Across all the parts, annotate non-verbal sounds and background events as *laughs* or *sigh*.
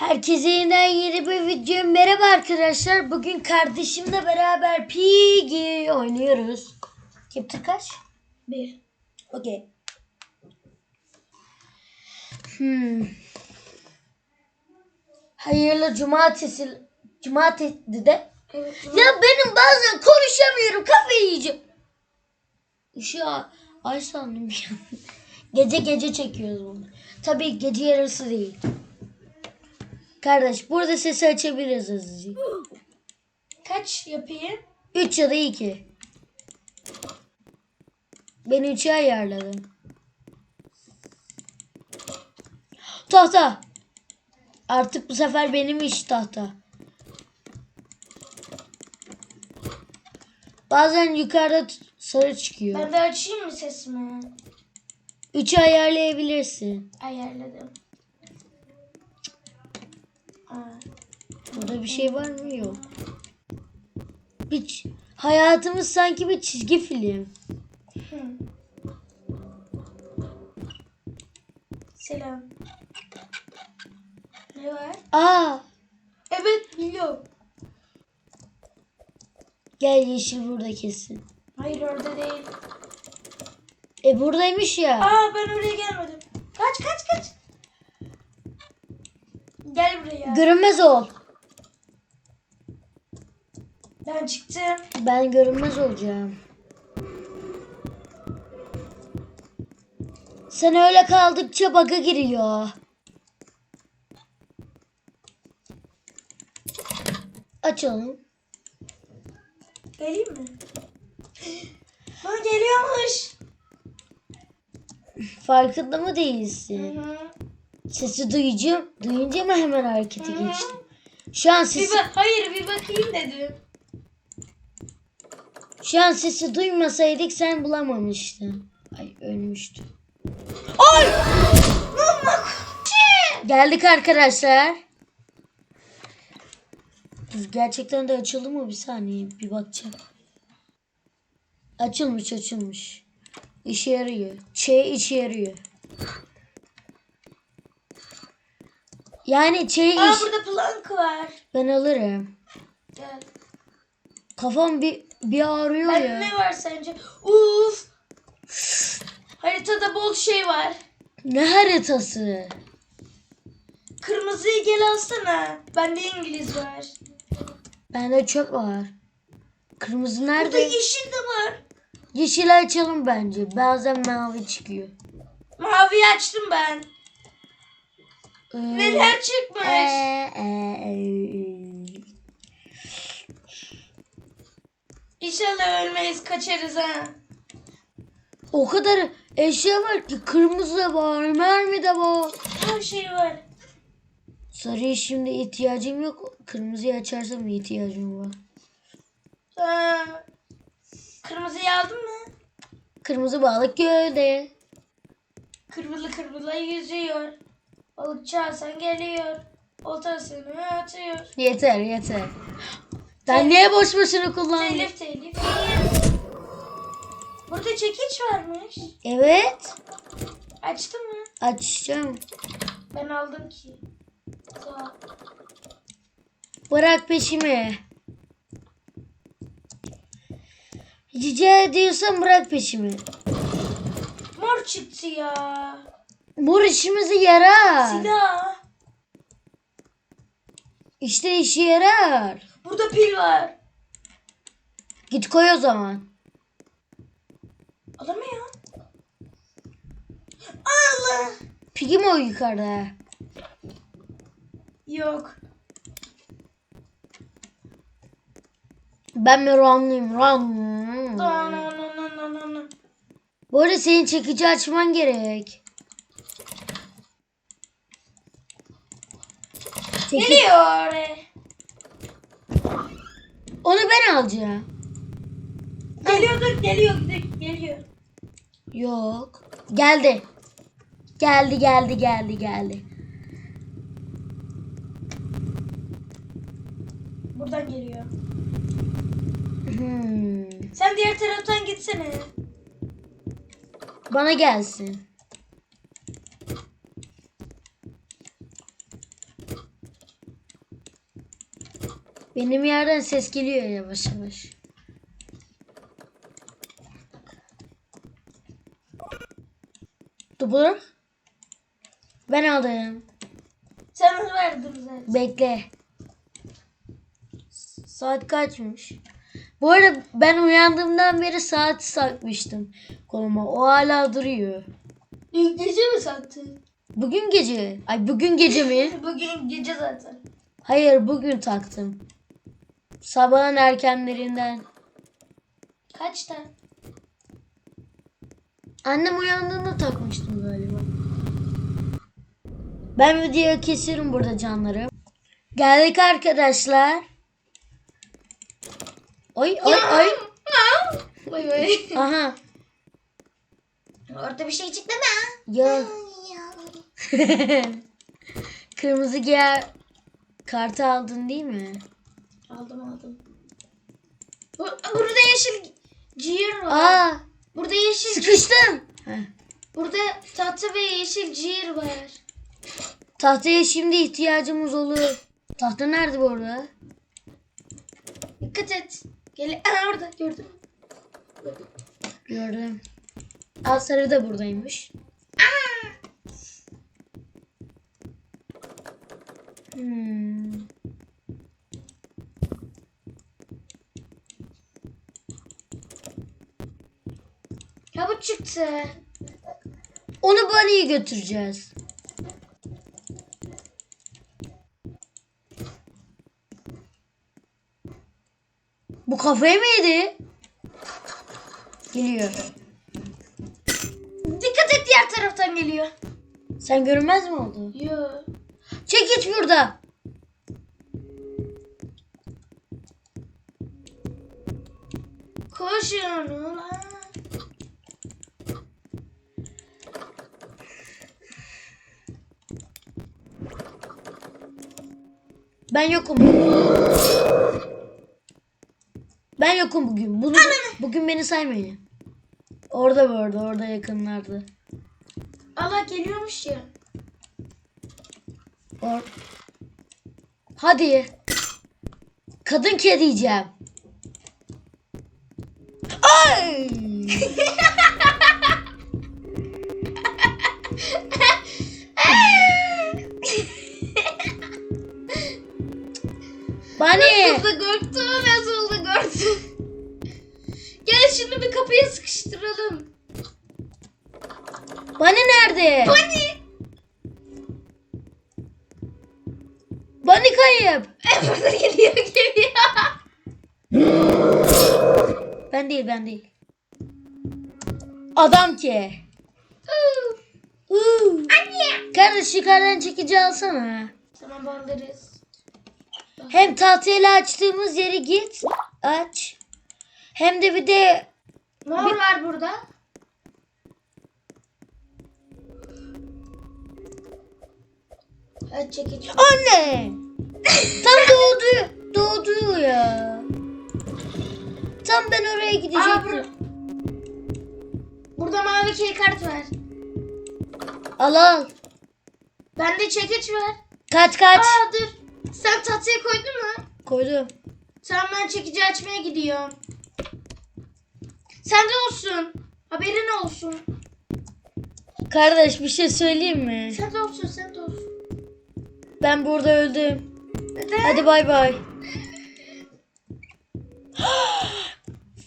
Herkese yeniden yeni bir video. Merhaba arkadaşlar. Bugün kardeşimle beraber Piggy oynuyoruz. Chapter kaç? Bir. Okey. Hmm. Hayırlı cumartesi. Cumartesi de. Evet. Ya benim bazen konuşamıyorum. Kafayı yiyeceğim. Işığı ay sandım ya. *laughs* Gece gece çekiyoruz bunu. Tabii gece yarısı değil. Kardeş burada sesi açabiliriz hızlıca. Kaç yapayım? 3 ya da 2. Ben 3'e ayarladım. Tahta. Artık bu sefer benim iş tahta. Bazen yukarıda sarı çıkıyor. Ben de açayım mı sesimi? 3'ü ayarlayabilirsin. Ayarladım. Aa, Burada bir şey var mı? Yok. Bir hayatımız sanki bir çizgi film. hı. Selam. Ne var? Aa, Evet biliyorum. gel yeşil burada kesin. Hayır orada değil. E buradaymış ya. Aa ben oraya gelmedim. Kaç kaç kaç. Gel buraya. Görünmez ol. ben çıktım. Ben görünmez olacağım. Sen öyle kaldıkça bug'a giriyor. Açalım. Geleyim mi? Lan geliyormuş. Farkında mı Hı değilsin? hı. Sesi duyacağım. Duyunca mı hemen harekete geçtim? Şu an Bir sesi, bak, hayır bir bakayım dedim. şu an sesi duymasaydık sen bulamamıştın. Ay ölmüştü. Ay! Geldik arkadaşlar. Dur, gerçekten de açıldı mı? Bir saniye bir bakacağım. Açılmış açılmış. İşe yarıyor. Şey işe yarıyor. Yani şey Aa burada plank var. Ben alırım. Gel. Kafam bir, bir ağrıyor Bende ya. ne var sence? Uf. Haritada bol şey var. Ne haritası? Kırmızıyı gel alsana. Bende İngiliz var. Bende çöp var. Kırmızı Burada nerede? yeşil de var. Yeşil açalım bence. Bazen mavi çıkıyor. Maviyi açtım ben. Neler çıkmış? ee, İnşallah ölmeyiz kaçarız ha. O kadar eşya var ki kırmızı da var, mermi de var. Her şey var. Sarıya şimdi ihtiyacım yok. Kırmızıyı açarsam ihtiyacım var. Aa, kırmızıyı aldın mı? Kırmızı balık gölde. Kırmızı kırmızı yüzüyor. Balıkçı Hasan geliyor. Oltasını atıyor. Yeter yeter. Ben niye boş boşuna kullandım? Telif telif. Burada çekiç varmış. Evet. Açtın mı? Açacağım. Ben aldım ki. Sağ. Bırak peşimi. Rica ediyorsan bırak peşimi. Mor çıktı ya. Mor işimizi yarar. Silah. İşte işe yarar. Burada pil var. Git koy o zaman. Alamıyor. Allah. Pigi mi o yukarıda? Yok. Ben mi Ron'luyum? Ron. No, no, no. Bu arada senin çekici açman gerek. Geliyor. Onu ben alacağım. Geliyor dur geliyor dur, geliyor. Yok. Geldi. Geldi geldi geldi geldi. Buradan geliyor. Hmm. Sen diğer taraftan gitsene. Bana gelsin. Benim yerden ses geliyor yavaş yavaş. Dur. Ben aldım. Sen onu verdin zaten. Bekle. Saat kaçmış? Bu arada ben uyandığımdan beri saat sakmıştım koluma. O hala duruyor. Dün gece mi sattın? Bugün gece. Ay bugün gece mi? *laughs* Bugün gece zaten. Hayır bugün taktım. Sabahın erkenlerinden. Kaçta? Annem uyandığında takmıştım galiba. Ben videoyu kesiyorum burada canlarım. Geldik arkadaşlar. Oy oy oy. *laughs* Vay vay. Aha. Orada bir şey çıktı mı? *laughs* Ya. Kırmızı giyer kartı aldın değil mi? Aldım aldım. Bu- Burada yeşil ciğer var. Aa, Burada yeşil sıkıştım. Heh. Burada tahta ve yeşil ciğer var. Tahtaya şimdi ihtiyacımız olur. Tahta nerede bu arada? Dikkat et. Gel Aa, orada gördüm. Gördüm. Al sarı da buradaymış. Hmm. Çıktı. Onu Bunny'e götüreceğiz. Bu kafayı mı yedi? Geliyor. Dikkat et diğer taraftan geliyor. Sen görünmez mi oldun? Yo. Çek git burada. Koşun ulan. Ben yokum. Ben yokum bugün. Bunu, bugün beni saymayın. Orada bu arada, orada yakınlarda. Allah geliyormuş ya. Or Hadi. Kadın kedi diyeceğim. Ay! *laughs* Adam ki. Uuu. Anne. Kardeş yukarıdan çekici alsana. Tamam alırız. Hem tahtayla açtığımız yeri git. Aç. Hem de bir de Mor var burada. Hadi çekiç. anne. Tam doğdu. Doğdu ya. Tam ben oraya Aa, gidecektim. bur- key kart var. Al al. Bende çekiç var. Kaç kaç. Aa dur. Sen tatlıya koydun mu? Koydum. Tamam ben çekici açmaya gidiyorum. Sen de olsun. Haberin olsun. Kardeş bir şey söyleyeyim mi? Sen de olsun sen de olsun. Ben burada öldüm. Neden? Hadi bay bay. *gasps*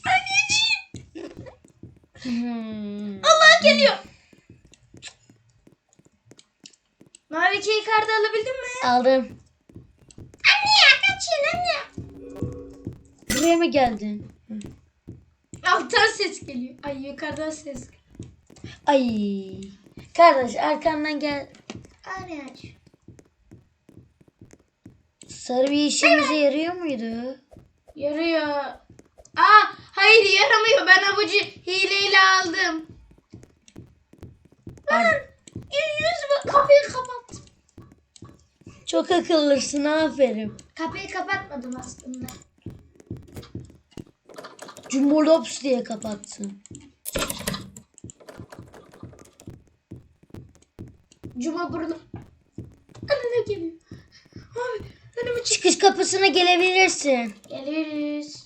Anneciğim. Hmm. Geliyor. Mavi key kartı alabildin mi? Aldım. Anne ya kaçın anne. Buraya mı geldin? Alttan ses geliyor. Ay yukarıdan ses geliyor. Ay. Kardeş arkandan gel. Anne aç. Sarı bir işimize yarıyor muydu? Yarıyor. Aa hayır yaramıyor. Ben avucu hileyle aldım. Ben yüz kapıyı kapattım. Çok akıllısın aferin. Kapıyı kapatmadım aslında. Cumhurlops diye kapattın. Cuma burada. Önüne geliyor. Abi önüme Çıkış kapısına gelebilirsin. Geliriz.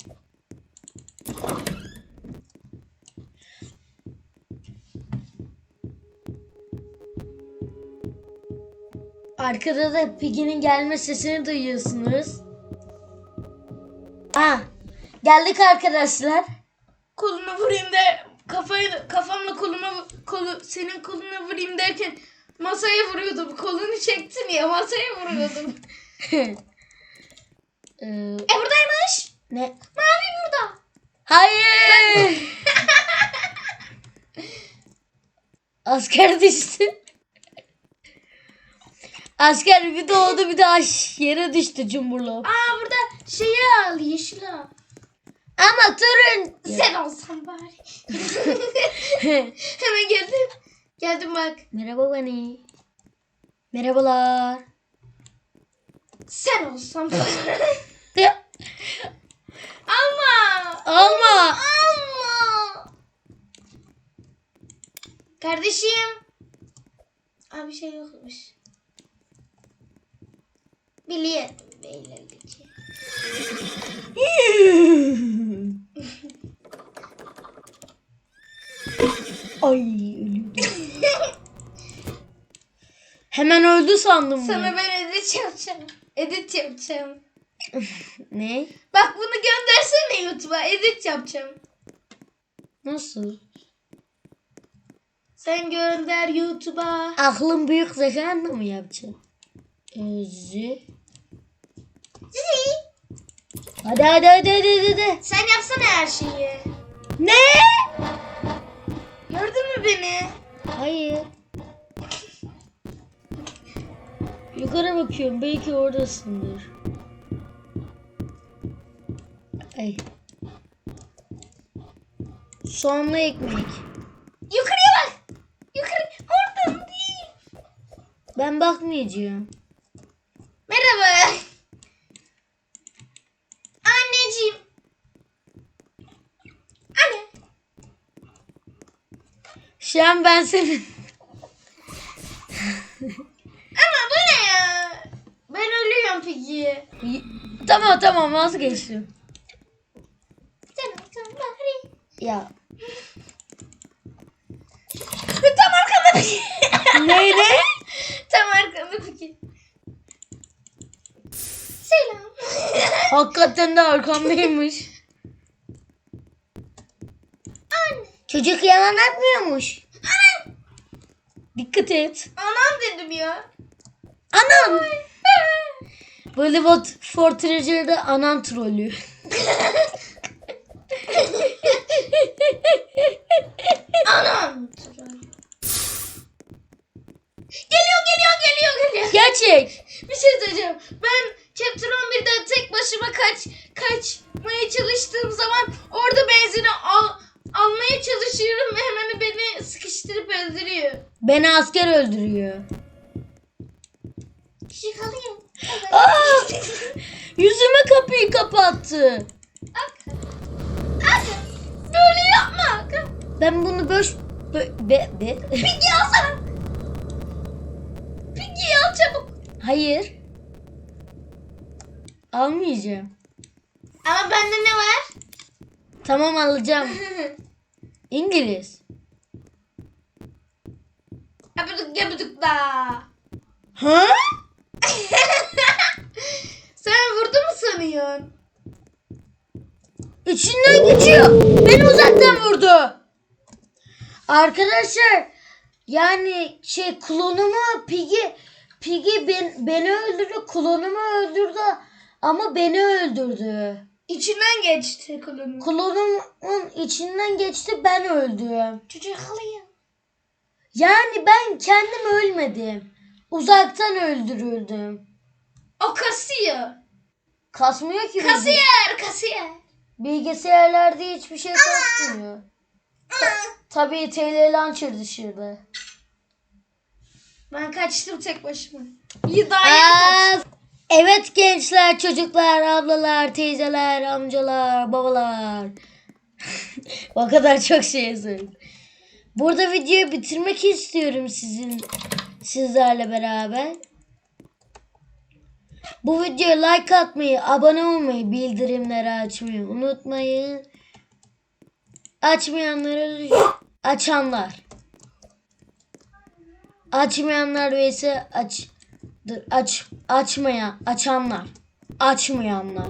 Arkada da Piggy'nin gelme sesini duyuyorsunuz. Ha, geldik arkadaşlar. Kolunu vurayım da kafayı kafamla koluma kolu senin koluna vurayım derken masaya vuruyordum. Kolunu çektin ya masaya vuruyordum. *laughs* *laughs* Ee, e buradaymış. ne? Mavi burada. Hayır. *laughs* Asker düştü. Asker bir doğdu bir de aş yere düştü cumburlu. Aa burada şeyi al yeşil al. Ama turun. Sen olsan bari. *laughs* Hemen geldim. Geldim bak. Merhaba Bani. Merhabalar. Sen olsan bari. *laughs* Ama. Alma. Ama. Kardeşim. Aa bir şey yokmuş. Biliyorum beylerlik. Ay ölüyorum. Hemen öldü sandım. bunu. Sana ben edit yapacağım. Edit yapacağım. *laughs* Ne? Bak bunu göndersene YouTube'a. Edit yapacağım. Nasıl? Sen gönder YouTube'a. Aklın büyük zekanla mı yapacaksın? Özü. Hadi hadi hadi hadi hadi. Sen yapsana her şeyi. Ne? Gördün mü beni? Hayır. Yukarı bakıyorum. Belki oradasındır. Ay. Soğanlı ekmek. Yukarıya bak. Yukarı. Oradan değil. Ben bakmayacağım. Merhaba. Anneciğim. Anne. Şu an ben senin. Ama bu ne ya? Ben ölüyorum peki. tamam tamam vazgeçtim. Ya. Tam arkanda peki. Neyle? *laughs* Tam arkanda peki. Selam. *laughs* Hakikaten de arkamdaymış. Anne. Çocuk yalan atmıyormuş. Dikkat et. Anam dedim ya. Anam. Bollywood for Treasure'da anan trolü. *laughs* Anam. Geliyor geliyor geliyor geliyor. Gerçek. Bir şey söyleyeceğim. Ben Chapter 11'de tek başıma kaç kaçmaya çalıştığım zaman orada benzini al, almaya çalışıyorum ve hemen beni sıkıştırıp öldürüyor. Beni asker öldürüyor. Yıkalıyor. Aa! Yüzüme kapıyı kapattı. Böyle yapma. Ben bunu boş... Be, be, be. Piggy alsana. Piggy al çabuk. Hayır. Almayacağım. Ama bende ne var? Tamam alacağım. *laughs* İngiliz. Abuduk yabuduk da. Ha? *laughs* Sen vurdu mu sanıyorsun? İçinden geçiyor. Beni uzaktan vurdu. Arkadaşlar yani şey klonumu Piggy Piggy ben, beni öldürdü. Klonumu öldürdü ama beni öldürdü. İçinden geçti kolunu. Klonumun içinden geçti ben öldüm. Çocuğu yakalıyor. Yani ben kendim ölmedim. Uzaktan öldürüldüm. O kasıyor. Kasmıyor ki. bilgi- Kasiyer, kasiyer. Bilgisayarlarda hiçbir şey kasmıyor. Tabii TL Launcher dışarıda. Ben kaçtım tek başıma. İyi daha. Aa, evet gençler, çocuklar, ablalar, teyzeler, amcalar, babalar. *laughs* o kadar çok şey söyledim. Burada videoyu bitirmek istiyorum sizin sizlerle beraber. Bu videoya like atmayı, abone olmayı, bildirimleri açmayı unutmayın. Açmayanları açanlar. Açmayanlar vs aç dur, aç açmayan açanlar. Açmayanlar.